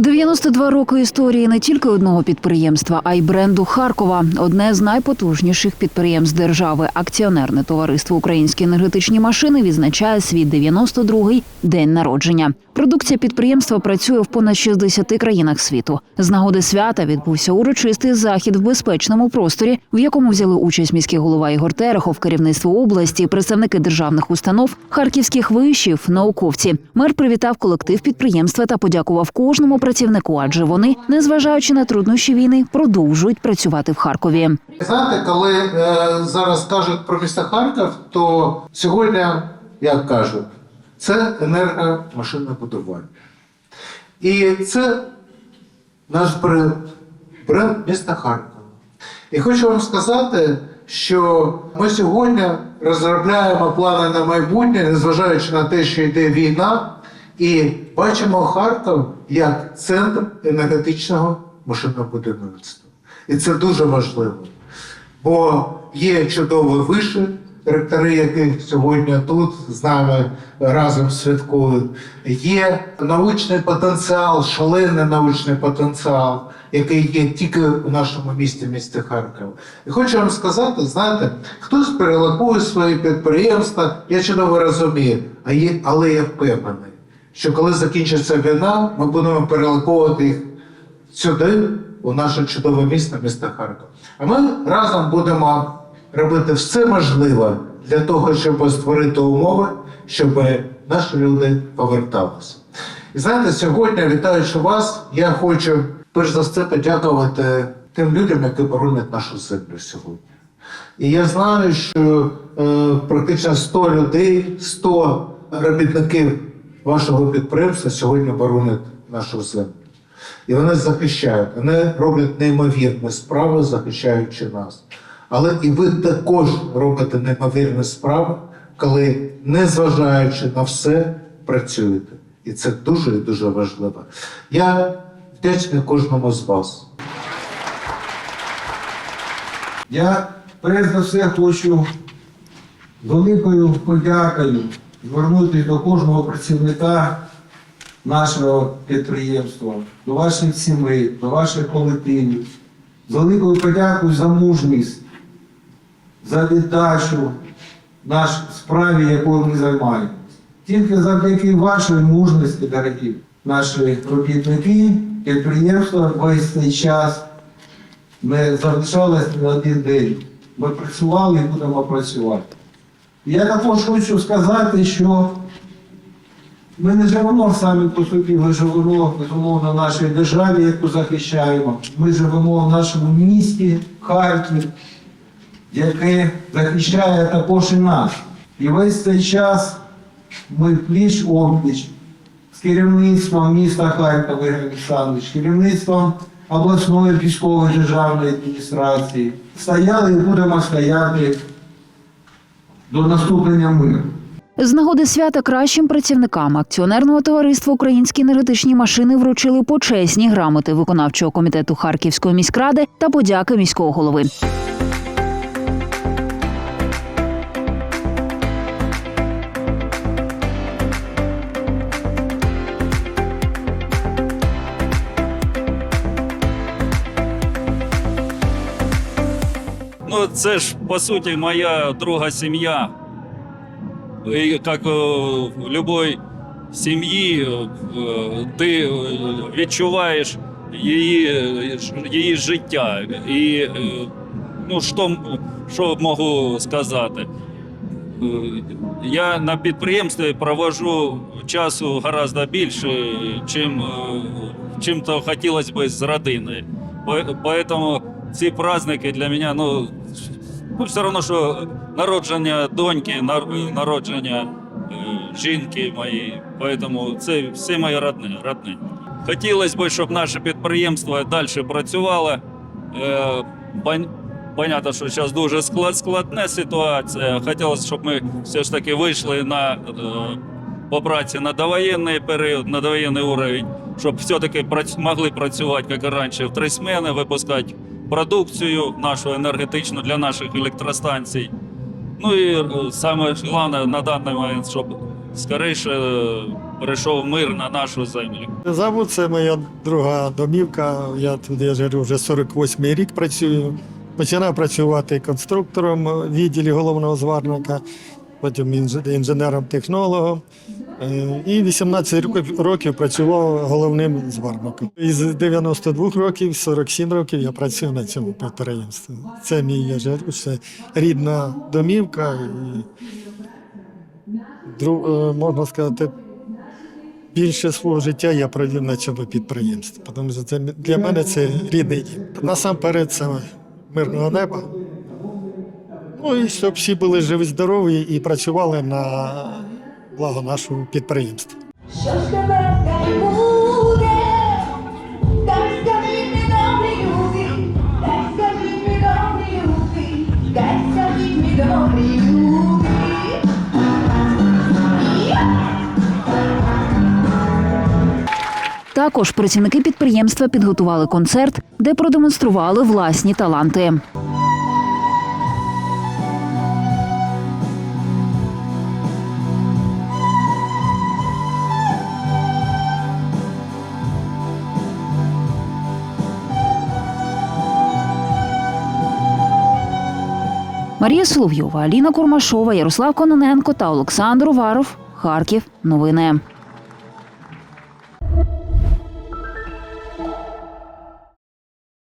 92 роки історії не тільки одного підприємства, а й бренду Харкова. Одне з найпотужніших підприємств держави, акціонерне товариство Українські енергетичні машини відзначає свій 92-й день народження. Продукція підприємства працює в понад 60 країнах світу. З нагоди свята відбувся урочистий захід в безпечному просторі, в якому взяли участь міський голова Ігор Терехов, керівництво області, представники державних установ, харківських вишів, науковці. Мер привітав колектив підприємства та подякував кожному працівнику, адже вони, незважаючи на труднощі війни, продовжують працювати в Харкові. Знаєте, коли е, зараз кажуть про місто Харків, то сьогодні, як кажуть, це енергомашинобудування. І це наш бренд, бренд міста Харкова. І хочу вам сказати, що ми сьогодні розробляємо плани на майбутнє, незважаючи на те, що йде війна, і бачимо Харків як центр енергетичного машинобудівництва. І це дуже важливо. Бо є чудові виші, ректори, які сьогодні тут з нами разом святкують. Є научний потенціал, шалений научний потенціал, який є тільки в нашому місті, місті Харків. І хочу вам сказати, знаєте, хтось перелокує свої підприємства, я чудово розумію, але я впевнений, що коли закінчиться війна, ми будемо перелоковувати їх сюди, у наше чудове місто, місто Харків. А ми разом будемо робити все можливе для того, щоб створити умови, щоб наші люди поверталися. І знаєте, сьогодні, вітаючи вас, я хочу перш за все подякувати тим людям, які боронять нашу землю сьогодні. І я знаю, що е, практично 100 людей, 100 робітників вашого підприємства сьогодні боронять нашу землю. І вони захищають, вони роблять неймовірні справи, захищаючи нас. Але і ви також робите неймовірні справи, коли, незважаючи на все, працюєте. І це дуже і дуже важливо. Я вдячний кожному з вас. Я перш за все хочу великою подякою звернутися до кожного працівника нашого підприємства, до ваших сімей, до ваших колективів. З великою подякою за мужність, за віддачу нашій справі, якою ми займаємося. Тільки завдяки вашій мужності, дорогі наші робітники, підприємства весь цей час не залишалось на один день. Ми працювали і будемо працювати. Я також хочу сказати, що ми не живемо самі по собі, ми живемо безумовно в нашій державі, яку захищаємо. Ми живемо в нашому місті, Харків, яке захищає також і нас. І весь цей час ми пліч опліч з керівництвом міста Харкова Ігор Олександрович, керівництвом обласної військової державної адміністрації стояли і будемо стояти до наступлення миру. З нагоди свята кращим працівникам акціонерного товариства Українські енергетичні машини вручили почесні грамоти виконавчого комітету Харківської міськради та подяки міського голови. Це ж по суті моя друга сім'я. І як е, в будь-якій сім'ї, е, ти е, відчуваєш її, її життя. І е, ну, що, що можу сказати? Е, Я на підприємстві проводжу часу гораздо більше, чим, е, чим то хотілося б з родиною. По- Поэтому ці праздники для мене, ну все одно, що народження доньки, народження е, жінки моєї. Поэтому це всі мої родні. родні. Хотілося б, щоб наше підприємство далі працювало. Е, Понятно, що зараз дуже складна ситуація. Хотілося, щоб ми все ж таки вийшли на е, по праці на довоєнний період, на довоєнний уровень, щоб все-таки могли працювати, як і раніше, в три смени, випускати продукцію нашу енергетичну для наших електростанцій. Ну і е, саме головне на даний момент, щоб скоріше е, прийшов мир на нашу землю. Завод це моя друга домівка. Я тут я ж говорю, вже 48 рік працюю. Починав працювати конструктором відділі головного зварника, потім інженером-технологом. Е, І 18 років- працював головним зварником. Із 92 років, 47 років я працюю на цьому підприємстві. Це мій це рідна домівка. І, е, можна сказати, більше свого життя я провів на цьому підприємстві. Тому що це для мене це рідний дім. Насамперед це мирного неба. Ну і щоб всі були живі, здорові і працювали на благо нашого підприємства. Що ж тебе буде, так скажіть мій добрий любий, так скажіть мій добрий любий, так скажіть мій добрий любий. Також працівники підприємства підготували концерт, де продемонстрували власні таланти. Марія Соловйова, Аліна Курмашова, Ярослав Кононенко та Олександр Уваров. Харків. Новини.